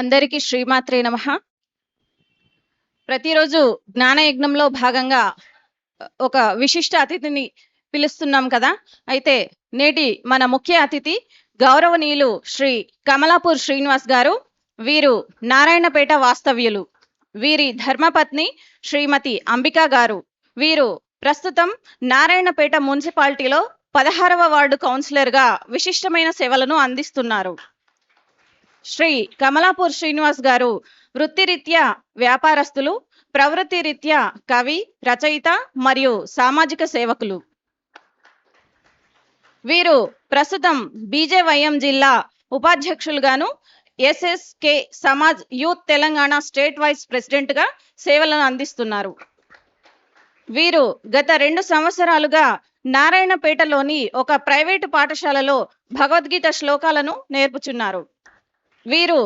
అందరికీ శ్రీమాత్రే నమ. ప్రతిరోజు జ్ఞానయజ్ఞంలో భాగంగా ఒక విశిష్ట అతిథిని పిలుస్తున్నాం కదా. అయితే నేటి మన ముఖ్య అతిథి గౌరవనీయులు శ్రీ కమలాపూర్ శ్రీనివాస్ గారు వీరు నారాయణపేట వాస్తవ్యులు వీరి ధర్మపత్ని శ్రీమతి అంబికా గారు వీరు ప్రస్తుతం నారాయణపేట మున్సిపాలిటీలో పదహారవ వార్డు కౌన్సిలర్గా విశిష్టమైన సేవలను అందిస్తున్నారు. శ్రీ కమలాపూర్ శ్రీనివాస్ గారు వృత్తిరీత్యా వ్యాపారస్తులు ప్రవృత్తి రీత్యా కవి రచయిత మరియు సామాజిక సేవకులు. వీరు ప్రస్తుతం బీజేవైఎం జిల్లా ఉపాధ్యక్షులుగాను SSK Samaj youth Telangana state vice ప్రెసిడెంట్గా సేవలను అందిస్తున్నారు. వీరు గత రెండు సంవత్సరాలుగా నారాయణపేటలోని ఒక ప్రైవేటు పాఠశాలలో భగవద్గీత శ్లోకాలను నేర్పుచున్నారు. వీరు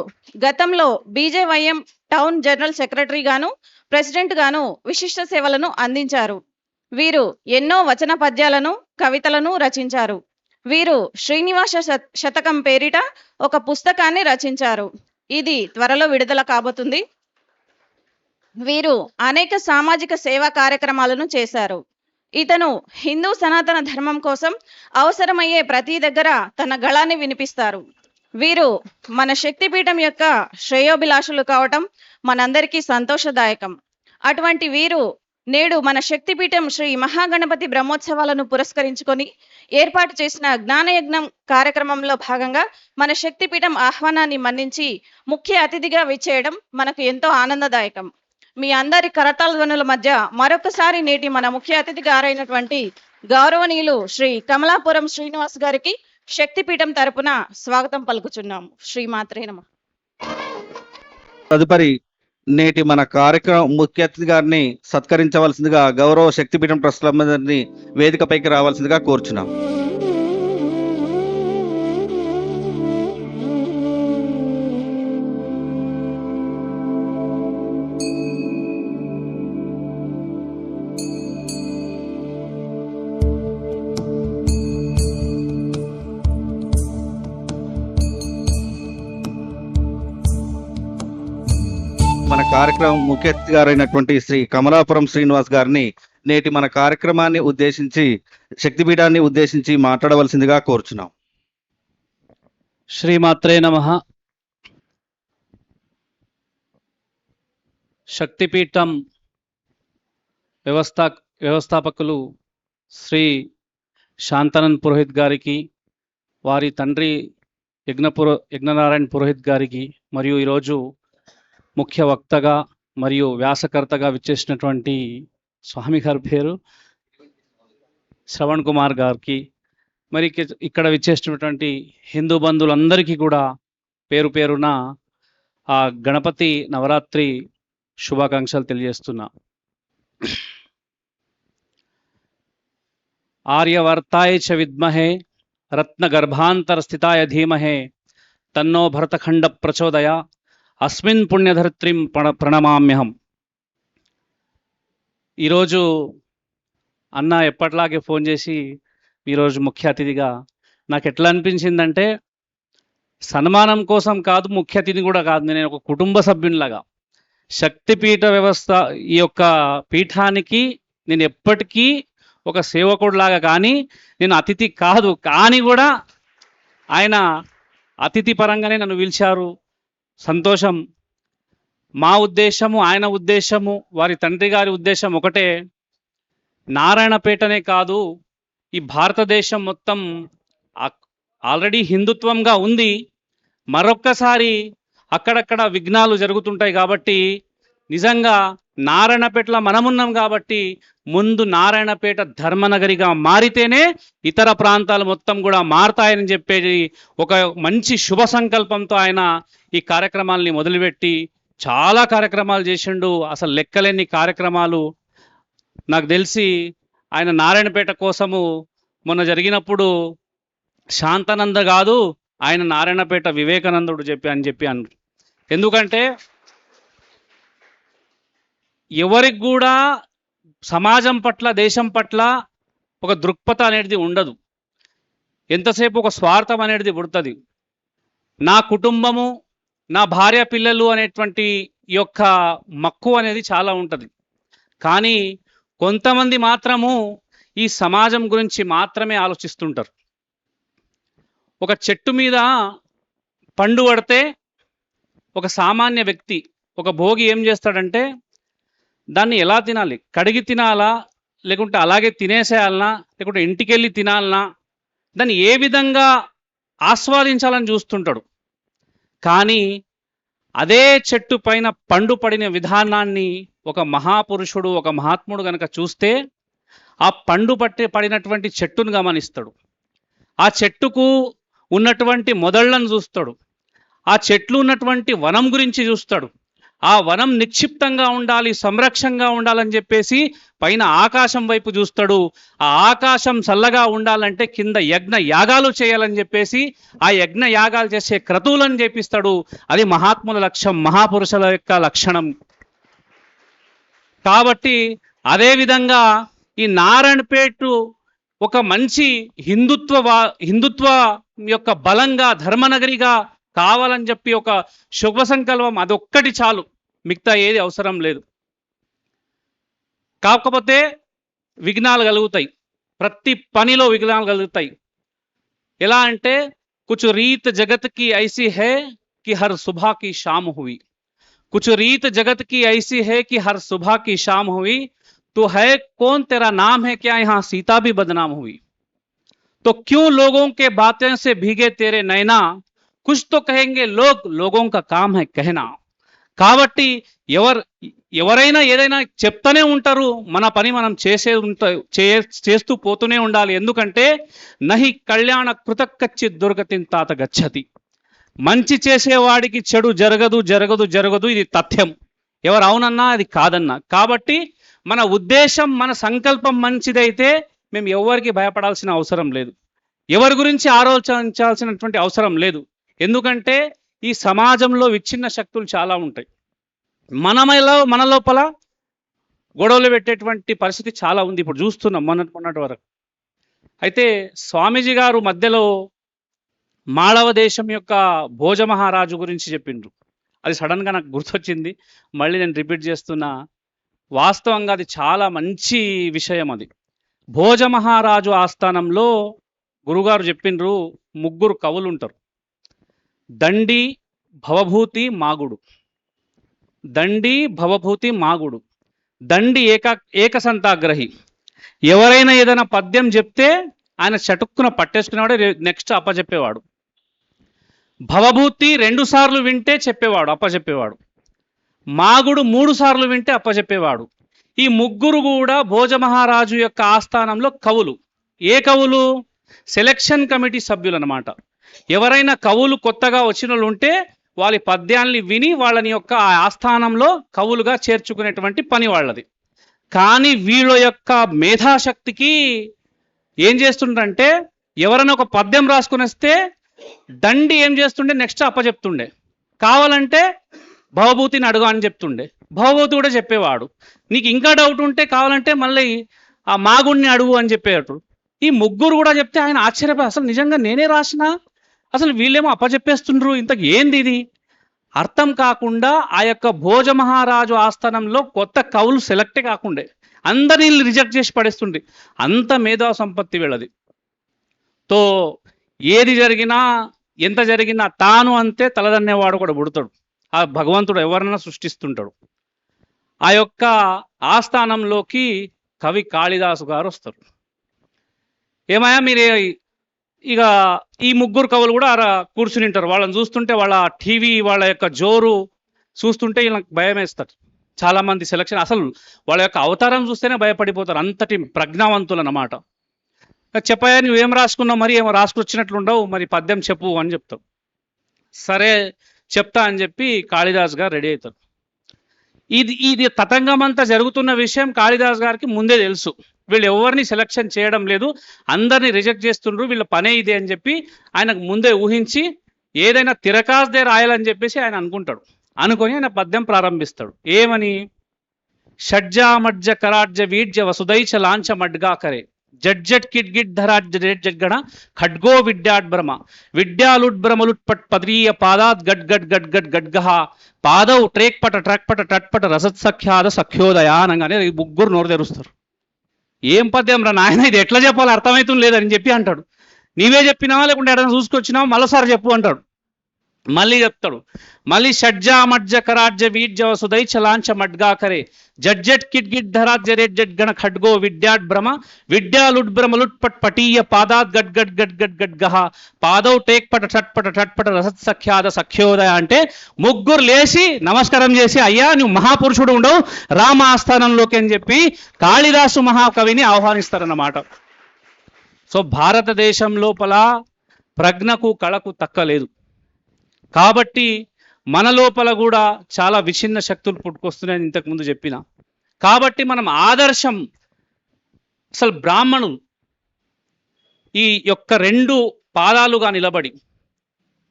గతంలో బీజేవైఎం టౌన్ జనరల్ సెక్రటరీ గాను ప్రెసిడెంట్ గాను విశిష్ట సేవలను అందించారు. వీరు ఎన్నో వచన పద్యాలను కవితలను రచించారు. వీరు శ్రీనివాస శతకం పేరిట ఒక పుస్తకాన్ని రచించారు. ఇది త్వరలో విడుదల కాబోతుంది. వీరు అనేక సామాజిక సేవా కార్యక్రమాలను చేశారు. ఇతను హిందూ సనాతన ధర్మం కోసం అవసరమయ్యే ప్రతి దగ్గర తన గళాన్ని వినిపిస్తారు. వీరు మన శక్తిపీఠం యొక్క శ్రేయోభిలాషులు కావటం మనందరికీ సంతోషదాయకం. అటువంటి వీరు నేడు మన శక్తిపీఠం శ్రీ మహాగణపతి బ్రహ్మోత్సవాలను పురస్కరించుకొని ఏర్పాటు చేసిన జ్ఞానయజ్ఞం కార్యక్రమంలో భాగంగా మన శక్తిపీఠం ఆహ్వానాన్ని మన్నించి ముఖ్య అతిథిగా విచ్చేయడం మనకు ఎంతో ఆనందదాయకం. మీ అందరి కరతాల ధ్వనుల మధ్య మరొకసారి నేటి మన ముఖ్య అతిథి గారైనటువంటి గౌరవనీయులు శ్రీ కమలాపురం శ్రీనివాస్ గారికి శక్తిపీఠం తరపున స్వాగతం పలుకుచున్నాం. శ్రీమాత్రే నమ. తదుపరి నేటి మన కార్యక్రమం ముఖ్య అతిథి గారిని సత్కరించవలసిందిగా గౌరవ శక్తిపీఠం ట్రస్టులందరినీ వేదికపైకి రావాల్సిందిగా కోరుచున్నాం. కార్యక్రమం ముఖ్య అతిథి గారైనటువంటి శ్రీ కమలాపురం శ్రీనివాస్ గారిని నేటి మన కార్యక్రమాన్ని ఉద్దేశించి శక్తిపీఠాన్ని ఉద్దేశించి మాట్లాడవలసిందిగా కోరుచున్నాం. శ్రీమాత్రే నమ. శక్తిపీఠం వ్యవస్థా వ్యవస్థాపకులు శ్రీ శాంతనన్ పురోహిత్ గారికి వారి తండ్రి యజ్ఞపురో యజ్ఞనారాయణ పురోహిత్ గారికి మరియు ఈరోజు ముఖ్య వక్తగా మరియు వ్యాసకర్తగా విచ్చేసినటువంటి స్వామి గారి పేరు శ్రవణ్ కుమార్ గారికి మరి ఇక్కడ విచ్చేసినటువంటి హిందూ బంధువులందరికీ కూడా పేరు పేరున ఆ గణపతి నవరాత్రి శుభాకాంక్షలు తెలియజేస్తున్నా. ఆర్యవర్తాయ చ విద్మహే రత్నగర్భాంతర స్థితాయ ధీమహే తన్నో భరతఖండ ప్రచోదయ అస్మిన్ పుణ్యధర్త్రిం ప్ర ప్రణమామ్యహం. ఈరోజు అన్న ఎప్పటిలాగే ఫోన్ చేసి ఈరోజు ముఖ్య అతిథిగా నాకు ఎట్లా అనిపించిందంటే సన్మానం కోసం కాదు ముఖ్య అతిథి కూడా కాదు నేను ఒక కుటుంబ సభ్యునిలాగా. శక్తిపీఠ వ్యవస్థ ఈ యొక్క పీఠానికి నేను ఎప్పటికీ ఒక సేవకుడిలాగా కానీ నేను అతిథి కాదు కానీ కూడా ఆయన అతిథి పరంగానే నన్ను పిలిచారు. సంతోషం. మా ఉద్దేశము ఆయన ఉద్దేశము వారి తండ్రి గారి ఉద్దేశం ఒకటే. నారాయణపేటనే కాదు ఈ భారతదేశం మొత్తం ఆల్రెడీ హిందుత్వంగా ఉంది. మరొక్కసారి అక్కడక్కడ విఘ్నాలు జరుగుతుంటాయి కాబట్టి నిజంగా నారాయణపేటలో మనమున్నాం కాబట్టి ముందు నారాయణపేట ధర్మనగరిగా మారితేనే ఇతర ప్రాంతాలు మొత్తం కూడా మారతాయని చెప్పేది ఒక మంచి శుభ సంకల్పంతో ఆయన ఈ కార్యక్రమాల్ని మొదలుపెట్టి చాలా కార్యక్రమాలు చేసిండు. అసలు లెక్కలేని కార్యక్రమాలు. నాకు తెలిసి ఆయన నారాయణపేట కోసము మొన్న జరిగినప్పుడు శాంతానంద కాదు ఆయన నారాయణపేట వివేకానందుడు చెప్పి అని చెప్పి అన్నారు. ఎందుకంటే ఎవరికి కూడా సమాజం పట్ల దేశం పట్ల ఒక దృక్పథ అనేది ఉండదు. ఎంతసేపు ఒక స్వార్థం అనేది పుడుతుంది? నా కుటుంబము నా భార్య పిల్లలు అనేటువంటి యొక్క మక్కువ అనేది చాలా ఉంటుంది. కానీ కొంతమంది మాత్రము ఈ సమాజం గురించి మాత్రమే ఆలోచిస్తుంటారు. ఒక చెట్టు మీద పండు పడితే ఒక సామాన్య వ్యక్తి ఒక భోగి ఏం చేస్తాడంటే దాన్ని ఎలా తినాలి? కడిగి తినాలా? లేకుంటే అలాగే తినేసేయాలనా? లేకుంటే ఇంటికి వెళ్ళి తినాలనా? దాన్ని ఏ విధంగా ఆస్వాదించాలని చూస్తుంటాడు? కానీ అదే చెట్టు పైన పండు పడిన విధానాన్ని ఒక మహాపురుషుడు ఒక మహాత్ముడు గనక చూస్తే ఆ పండు పట్టి పడినటువంటి చెట్టును గమనిస్తాడు. ఆ చెట్టుకు ఉన్నటువంటి మొదళ్ళను చూస్తాడు. ఆ చెట్లు ఉన్నటువంటి వనం గురించి చూస్తాడు. ఆ వనం నిక్షిప్తంగా ఉండాలి సంరక్షంగా ఉండాలని చెప్పేసి పైన ఆకాశం వైపు చూస్తాడు. ఆ ఆకాశం చల్లగా ఉండాలంటే కింద యజ్ఞ యాగాలు చేయాలని చెప్పేసి ఆ యజ్ఞ యాగాలు చేసే క్రతువులను చేపిస్తాడు. అది మహాత్ముల లక్ష్యం మహాపురుషుల యొక్క లక్షణం. కాబట్టి అదేవిధంగా ఈ నారాయణపేట ఒక మంచి హిందుత్వ వా- హిందుత్వ యొక్క బలంగా ధర్మనగరిగా కావాలని చెప్పి ఒక శుభ సంకల్పం అదొక్కటి చాలు. మిగతా ఏది అవసరం లేదు కాకపోతే విఘ్నాలు కలుగుతాయి ప్రతి పనిలో విఘ్నాలు కలుగుతాయి ఎలా అంటే కుచ్ రీత్ జగత్ కి ఐసి హే कि हर सुबह की शाम हुई कुछ रीत जगत की ऐसी है कि हर सुबह की शाम हुई तो है कौन तेरा नाम है क्या यहाँ सीता भी बदनाम हुई तो क्यों लोगों के बातें से भीगे तेरे नैना कुछ तो कहेंगे लोग लोगों का काम है कहना కాబట్టి ఎవరు ఎవరైనా ఏదైనా చెప్తూనే ఉంటారు మన పని మనం చేసే ఉంట చే చేస్తూ పోతూనే ఉండాలి. ఎందుకంటే నహి కళ్యాణ కృతకచ్చి దుర్గతిని తాత గచ్చతి. మంచి చేసేవాడికి చెడు జరగదు జరగదు జరగదు ఇది తథ్యం. ఎవరు అవునన్నా అది కాదన్నా. కాబట్టి మన ఉద్దేశం మన సంకల్పం మంచిదైతే మేము ఎవరికి భయపడాల్సిన అవసరం లేదు. ఎవరి గురించి ఆలోచించాల్సినటువంటి అవసరం లేదు. ఎందుకంటే ఈ సమాజంలో విచ్ఛిన్న శక్తులు చాలా ఉంటాయి. మనమలో మన లోపల గొడవలు పెట్టేటువంటి పరిస్థితి చాలా ఉంది. ఇప్పుడు చూస్తున్నాం మొన్న మొన్నటి వరకు. అయితే స్వామీజీ గారు మధ్యలో మాళవ దేశం యొక్క భోజమహారాజు గురించి చెప్పిండ్రు. అది సడన్గా నాకు గుర్తొచ్చింది. మళ్ళీ నేను రిపీట్ చేస్తున్నా. వాస్తవంగా అది చాలా మంచి విషయం అది. భోజమహారాజు ఆస్థానంలో గురుగారు చెప్పిండ్రు ముగ్గురు కవులు ఉంటారు దండి భవభూతి మాగుడు. దండి భవభూతి మాగుడు. దండి ఏక ఏకసంతాగ్రహి. ఎవరైనా ఏదైనా పద్యం చెప్తే ఆయన చటుక్కున పట్టేసుకునేవాడు నెక్స్ట్ అప్పచెప్పేవాడు భవభూతి రెండు సార్లు వింటే చెప్పేవాడు అప్పచెప్పేవాడు మాగుడు మూడు సార్లు వింటే అప్పచెప్పేవాడు ఈ ముగ్గురు కూడా భోజమహారాజు యొక్క ఆస్థానంలో కవులు. ఏ కవులు? సెలక్షన్ కమిటీ సభ్యులు అన్నమాట ఎవరైనా కవులు కొత్తగా వచ్చిన వాళ్ళు ఉంటే వాళ్ళ పద్యాల్ని విని వాళ్ళని యొక్క ఆస్థానంలో కవులుగా చేర్చుకునేటువంటి పని వాళ్ళది. కానీ వీళ్ళ యొక్క మేధాశక్తికి ఏం చేస్తుండంటే ఎవరైనా ఒక పద్యం రాసుకుని వస్తే దండి ఏం చేస్తుండే? నెక్స్ట్ అప్పచెప్తుండే. కావాలంటే భవభూతిని అడుగు అని చెప్తుండే. భవభూతి కూడా చెప్పేవాడు. నీకు ఇంకా డౌట్ ఉంటే కావాలంటే మళ్ళీ ఆ మాగుణ్ణి అడుగు అని చెప్పేటప్పుడు ఈ ముగ్గురు కూడా చెప్తే ఆయన ఆశ్చర్యపోయి అసలు నిజంగా నేనే రాసినా? అసలు వీళ్ళేమో అప్పచెప్పేస్తుండ్రు ఇంతకు ఏంది ఇది? అర్థం కాకుండా ఆ యొక్క భోజ మహారాజు ఆస్థానంలో కొత్త కవులు సెలెక్టే కాకుండే. అందరిని రిజెక్ట్ చేసి పడేస్తుండే. అంత మేధా సంపత్తి వీళ్ళది. తో ఏది జరిగినా ఎంత జరిగినా తాను అంతే తలదన్నేవాడు కూడా పుడతాడు. ఆ భగవంతుడు ఎవరైనా సృష్టిస్తుంటాడు. ఆ యొక్క ఆస్థానంలోకి కవి కాళిదాసు గారు వస్తారు. ఏమయ్యా మీరు ఇక ఈ ముగ్గురు కవులు కూడా అలా కూర్చుని ఉంటారు. వాళ్ళని చూస్తుంటే వాళ్ళ టీవీ వాళ్ళ యొక్క జోరు చూస్తుంటే వీళ్ళకి భయం వేస్తారు చాలా మంది సెలక్షన్ అసలు వాళ్ళ యొక్క అవతారం చూస్తేనే భయపడిపోతారు. అంతటి ప్రజ్ఞావంతులు అన్నమాట చెప్పాయా నువ్వేం రాసుకున్నావు? మరి ఏమో రాసుకొచ్చినట్లుండవు? మరి పద్యం చెప్పు అని చెప్తావు. సరే చెప్తా అని చెప్పి కాళిదాస్ గారు రెడీ అవుతారు. ఇది ఇది తతంగం అంతా జరుగుతున్న విషయం కాళిదాస్ గారికి ముందే తెలుసు. వీళ్ళు ఎవరిని సెలక్షన్ చేయడం లేదు. అందరినీ రిజెక్ట్ చేస్తుండ్రు. వీళ్ళ పనే ఇదే అని చెప్పి ఆయనకు ముందే ఊహించి ఏదైనా తిరకాస్దే రాయాలని చెప్పేసి ఆయన అనుకుంటాడు. అనుకొని ఆయన పద్యం ప్రారంభిస్తాడు. ఏమని? షడ్జామడ్జ కరాడ్జ వీడ్జ వసుదైచ లాంఛ మడ్గా కరే జడ్జట్ కిట్ గిట్ ధరాట్ జడ్ జడ్గణ ఖడ్గో విద్యాడ్భ్రమ విద్యాలుడ్భ్రమలుట్పట్ పద్రీయ పాదాత్ గడ్ గడ్ గడ్ గడ్ గడ్గహ పాదౌ ట్రేక్పట ట్రక్పట టట్పట రసత్ సఖ్యాద సఖ్యోదయానంగానే ముగ్గురు నోరు తెరుస్తారు. ఏం పద్యం రా నాయన ఇది ఎట్లా చెప్పాలి అర్థమవుతుంది లేదని చెప్పి అంటాడు. నీవే చెప్పినావా లేకుంటే ఎడన్నా చూసుకొచ్చినావా? మళ్ళీసారి చెప్పు అంటాడు. మళ్ళీ చెప్తాడు. మళ్ళీ షడ్జా మడ్జ కరాజ్య వీర్జ వసుదై చలాంచ మడ్గాకరే. జడ్జట్ కిట్ గిట్ ధరాజ్ జరేట్ జడ్ గణ ఖడ్గో విద్యాడ్ భ్రమ. విద్యాలుడ్భ్రమ లుట్పట్ పటీయ పాదాత్ గడ్ గడ్ గడ్ గడ్ గడ్ గహ. పాదౌ టేక్పట టట్పట టట్పట రసత్ సఖ్యాద సఖ్యోదయ అంటే ముగ్గురు లేచి నమస్కారం చేసి అయ్యా నువ్వు మహాపురుషుడు ఉండవు. రామ ఆస్థానంలోకి అని చెప్పి కాళిదాసు మహాకవిని ఆహ్వానిస్తారన్నమాట. సో భారతదేశం లోపల ప్రజ్ఞకు కళకు తక్కలేదు. కాబట్టి మన లోపల కూడా చాలా విచ్ఛిన్న శక్తులు పుట్టుకొస్తున్నాయని ఇంతకుముందు చెప్పిన. కాబట్టి మనం ఆదర్శం అసలు బ్రాహ్మణులు ఈ యొక్క రెండు పాదాలుగా నిలబడి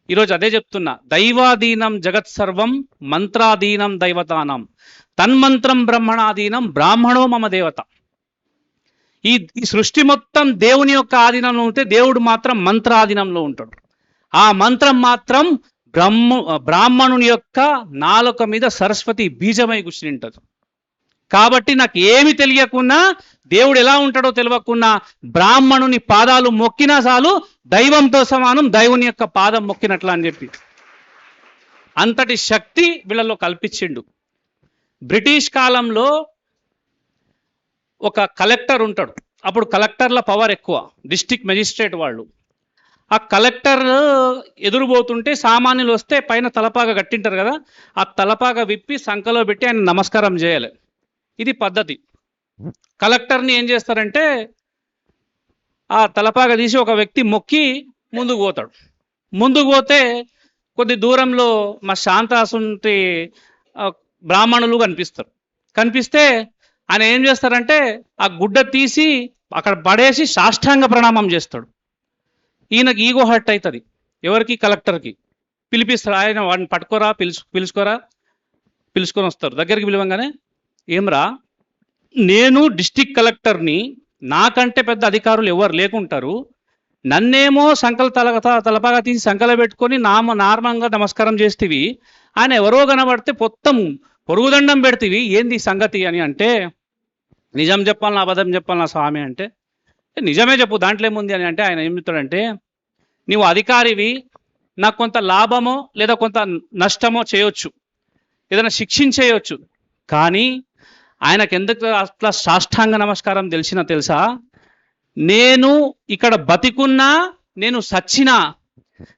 ఈరోజు అదే చెప్తున్నా. దైవాధీనం జగత్ సర్వం మంత్రాధీనం దైవతానం. తన్మంత్రం బ్రహ్మణాధీనం బ్రాహ్మణో మమ దేవత. ఈ ఈ సృష్టి మొత్తం దేవుని యొక్క ఆధీనంలో ఉంటే దేవుడు మాత్రం మంత్రాధీనంలో ఉంటాడు. ఆ మంత్రం మాత్రం బ్రహ్మ బ్రాహ్మణుని యొక్క నాలుక మీద సరస్వతి బీజమై కూర్చుని ఉంటుంది కాబట్టి నాకు ఏమి తెలియకున్నా దేవుడు ఎలా ఉంటాడో తెలియకున్నా బ్రాహ్మణుని పాదాలు మొక్కినా చాలు దైవంతో సమానం దైవుని యొక్క పాదం మొక్కినట్లా అని చెప్పి. అంతటి శక్తి వీళ్ళలో కల్పించిండు. బ్రిటిష్ కాలంలో ఒక కలెక్టర్ ఉంటాడు. అప్పుడు కలెక్టర్ల పవర్ ఎక్కువ డిస్టిక్ మెజిస్ట్రేట్ వాళ్ళు. ఆ కలెక్టర్ ఎదురుపోతుంటే సామాన్యులు వస్తే పైన తలపాగా కట్టింటారు కదా ఆ తలపాగా విప్పి సంఖలో పెట్టి ఆయన నమస్కారం చేయాలి. ఇది పద్ధతి. కలెక్టర్ని ఏం చేస్తారంటే ఆ తలపాగా తీసి ఒక వ్యక్తి మొక్కి ముందుకు పోతాడు. ముందుకు పోతే కొద్ది దూరంలో మా శాంతాసుంటి బ్రాహ్మణులు కనిపిస్తారు. కనిపిస్తే ఆయన ఏం చేస్తారంటే ఆ గుడ్డ తీసి అక్కడ పడేసి సాష్టాంగ ప్రణామం చేస్తాడు. ఈయనకి ఈగో హర్ట్ అవుతుంది. ఎవరికి? కలెక్టర్కి. పిలిపిస్తారు. ఆయన వాడిని పట్టుకోరా పిలుచు పిలుచుకోరా? పిలుచుకొని వస్తారు. దగ్గరికి పిలవంగానే ఏమ్రా నేను డిస్టిక్ కలెక్టర్ని నాకంటే పెద్ద అధికారులు ఎవరు లేకుంటారు. నన్నేమో సంకల తల తలపాగా తీసి సంకల పెట్టుకొని నామ నార్మంగా నమస్కారం చేస్తేవి. ఆయన ఎవరో కనబడితే మొత్తం పొరుగుదండం పెడితేవి. ఏంది సంగతి అని అంటే నిజం చెప్పాలన్నా అబద్ధం చెప్పాలన్నా స్వామి అంటే నిజమే చెప్పు దాంట్లో ఏముంది అని అంటే ఆయన ఏం చెప్తాడంటే నీవు అధికారివి నాకు కొంత లాభమో లేదా కొంత నష్టమో చేయొచ్చు ఏదైనా శిక్షించేయొచ్చు. కానీ ఆయనకు ఎందుకు అట్లా సాష్టాంగ నమస్కారం తెలిసినా తెలుసా? నేను ఇక్కడ బతికున్నా నేను సచ్చినా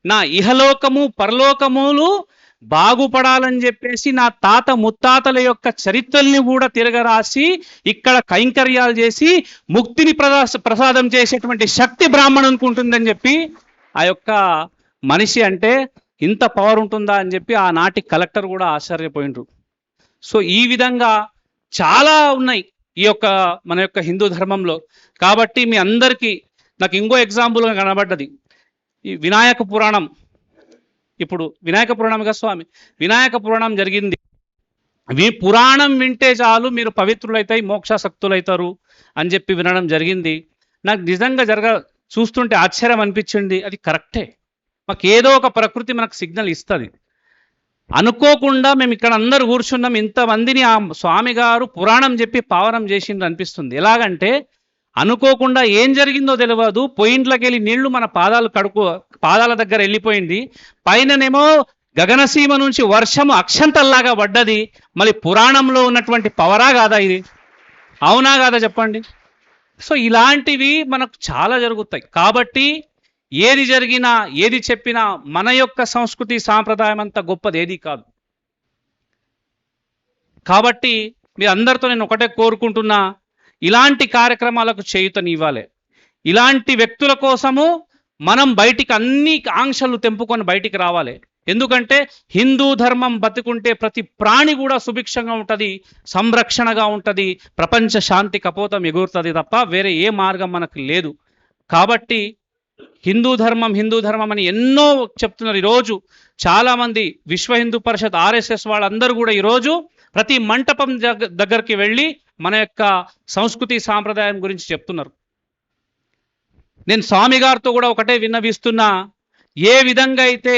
నా ఇహలోకము పరలోకములు బాగుపడాలని చెప్పేసి నా తాత ముత్తాతల యొక్క చరిత్రల్ని కూడా తిరగరాసి ఇక్కడ కైంకర్యాలు చేసి ముక్తిని ప్రదా ప్రసాదం చేసేటువంటి శక్తి బ్రాహ్మణునికి ఉంటుందని చెప్పి ఆ యొక్క మనిషి అంటే ఇంత పవర్ ఉంటుందా అని చెప్పి ఆనాటి కలెక్టర్ కూడా ఆశ్చర్యపోయిండ్రు. సో ఈ విధంగా చాలా ఉన్నాయి ఈ యొక్క మన యొక్క హిందూ ధర్మంలో. కాబట్టి మీ అందరికీ నాకు ఇంకో ఎగ్జాంపుల్గా కనబడ్డది. ఈ వినాయక పురాణం. ఇప్పుడు వినాయక పురాణంగా స్వామి? వినాయక పురాణం జరిగింది. మీ పురాణం వింటే చాలు మీరు పవిత్రులైతే మోక్షాసక్తులైతారు అని చెప్పి వినడం జరిగింది. నాకు నిజంగా జరగ చూస్తుంటే ఆశ్చర్యం అనిపించింది. అది కరెక్టే. మాకు ఏదో ఒక ప్రకృతి మనకు సిగ్నల్ ఇస్తుంది. అనుకోకుండా మేము ఇక్కడ అందరు కూర్చున్నాం. ఇంతమందిని ఆ స్వామి గారు పురాణం చెప్పి పావనం చేసిండ్రు అనిపిస్తుంది. ఎలాగంటే అనుకోకుండా ఏం జరిగిందో తెలియదు పొయింట్లోకి వెళ్ళి నీళ్ళు మన పాదాలు కడుకో పాదాల దగ్గర వెళ్ళిపోయింది. పైననేమో గగనసీమ నుంచి వర్షము అక్షంతల్లాగా పడ్డది. మళ్ళీ పురాణంలో ఉన్నటువంటి పవరా కాదా ఇది? అవునా కాదా చెప్పండి? సో ఇలాంటివి మనకు చాలా జరుగుతాయి. కాబట్టి ఏది జరిగినా ఏది చెప్పినా మన యొక్క సంస్కృతి సాంప్రదాయం అంత గొప్పది ఏది కాదు. కాబట్టి మీ అందరితో నేను ఒకటే కోరుకుంటున్నా. ఇలాంటి కార్యక్రమాలకు చేయుతనివ్వాలి ఇలాంటి వ్యక్తుల కోసము మనం బయటికి అన్ని ఆంక్షలు తెంపుకొని బయటికి రావాలి. ఎందుకంటే హిందూ ధర్మం బతుకుంటే ప్రతి ప్రాణి కూడా సుభిక్షంగా ఉంటుంది సంరక్షణగా ఉంటుంది ప్రపంచ శాంతి కపోతం ఎగురుతుంది తప్ప వేరే ఏ మార్గం మనకు లేదు. కాబట్టి హిందూ ధర్మం హిందూ ధర్మం అని ఎన్నో చెప్తున్నారు. ఈరోజు చాలామంది విశ్వ హిందూ పరిషత్ ఆర్ఎస్ఎస్ వాళ్ళందరూ కూడా ఈరోజు ప్రతి మంటపం దగ్గ- దగ్గరికి వెళ్ళి మన యొక్క సంస్కృతి సాంప్రదాయం గురించి చెప్తున్నారు. నేను స్వామి గారితో కూడా ఒకటే విన్నవిస్తున్నా ఏ విధంగా అయితే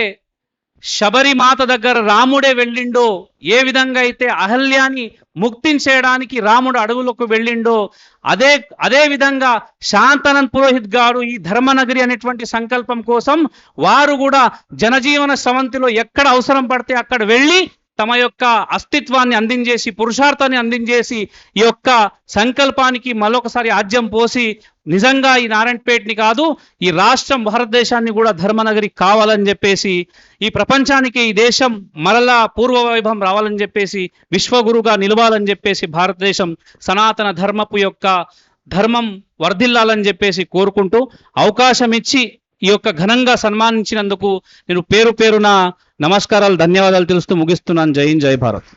శబరిమాత దగ్గర రాముడే వెళ్ళిండో ఏ విధంగా అయితే అహల్యాని ముక్తించేయడానికి రాముడు అడవులకు వెళ్ళిండో అదే అదే విధంగా శాంతనంద్ పురోహిత్ గారు ఈ ధర్మనగరి అనేటువంటి సంకల్పం కోసం వారు కూడా జనజీవన సవంతిలో ఎక్కడ అవసరం పడితే అక్కడ వెళ్ళి తమ యొక్క అస్తిత్వాన్ని అందించేసి పురుషార్థాన్ని అందించేసి ఈ యొక్క సంకల్పానికి మరొకసారి ఆజ్యం పోసి నిజంగా ఈ నారాయణపేటని కాదు ఈ రాష్ట్రం భారతదేశాన్ని కూడా ధర్మనగరి కావాలని చెప్పేసి ఈ ప్రపంచానికి ఈ దేశం మరలా పూర్వ వైభవం రావాలని చెప్పేసి విశ్వగురుగా నిలవాలని చెప్పేసి భారతదేశం సనాతన ధర్మపు యొక్క ధర్మం వర్ధిల్లాలని చెప్పేసి కోరుకుంటూ అవకాశం ఇచ్చి ఈ యొక్క ఘనంగా సన్మానించినందుకు నేను పేరు పేరున నమస్కారాలు ధన్యవాదాలు తెలుస్తూ ముగిస్తున్నాను. జై హింద్ జై భారత్.